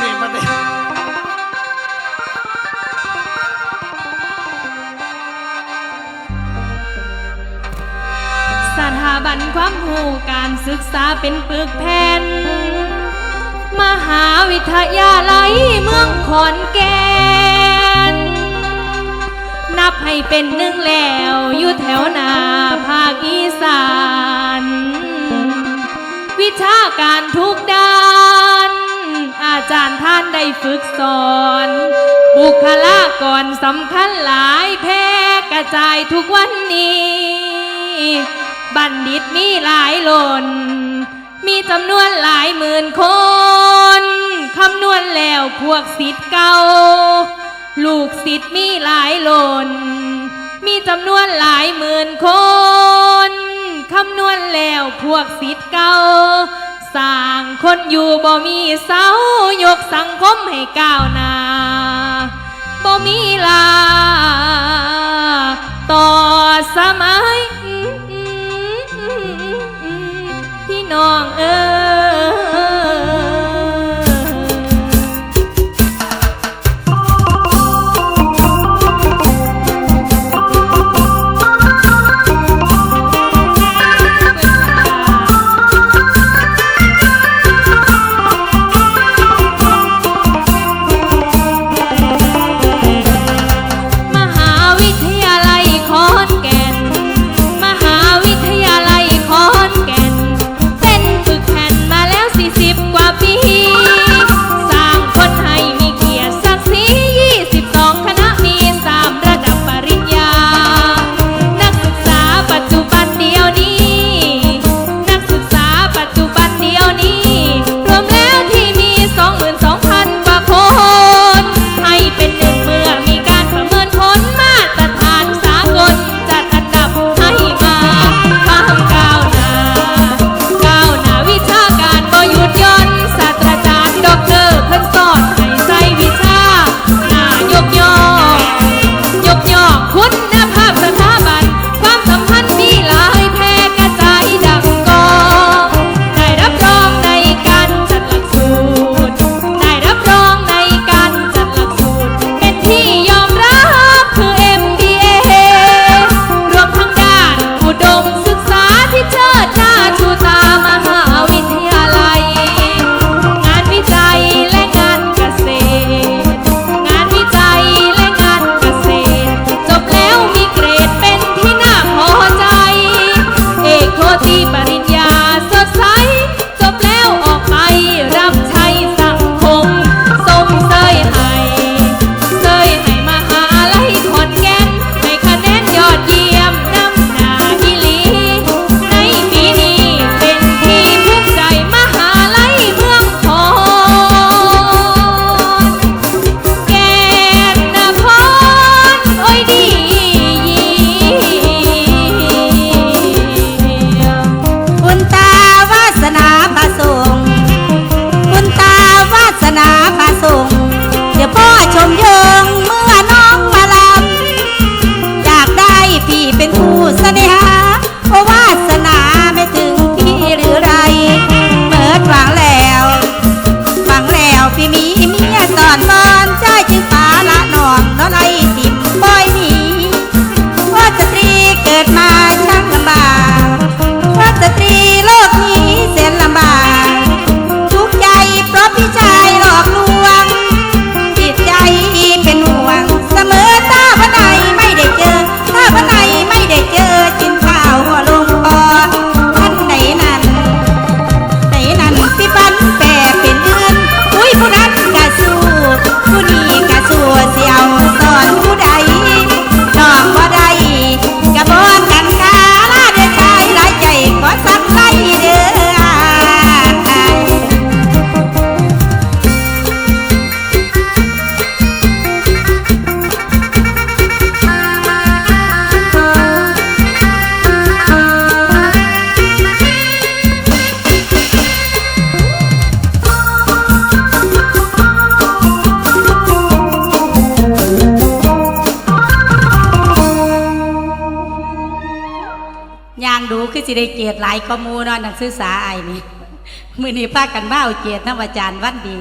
นี่มาเต้สถาบันความรู้การศึกษาเป็นปึกแผ่นมหาวิทยาลัยเมืองขอนแก่น นับให้เป็นหนึ่งแล้วอยู่แถวหน้าภาคอีสาน วิชาการทุกด้าน ได้ฝึกสอน บุคลากรสำคัญหลายแพร่กระจายทุกวันนี้ บัณฑิตมีหลายหล่น มีจำนวนหลายหมื่นคนคำนวณแล้วพวกสิทธิ์เก่า ลูกศิษย์มีหลายหล่น มีจำนวนหลายหมื่นคนคำนวณแล้วพวกศิษย์เก่า สร้างคนอยู่บ่มีเสายกสังคมให้ก้าวหน้าบ่มีลา ต่อสมัย vivi. ยางดูคือสิได้เกียรติหลายข้มูนอนหนังสือสาไอ้นี่มือนี่ป้ากันบ้าเาเกียรติน้ำอาจารย์วันดี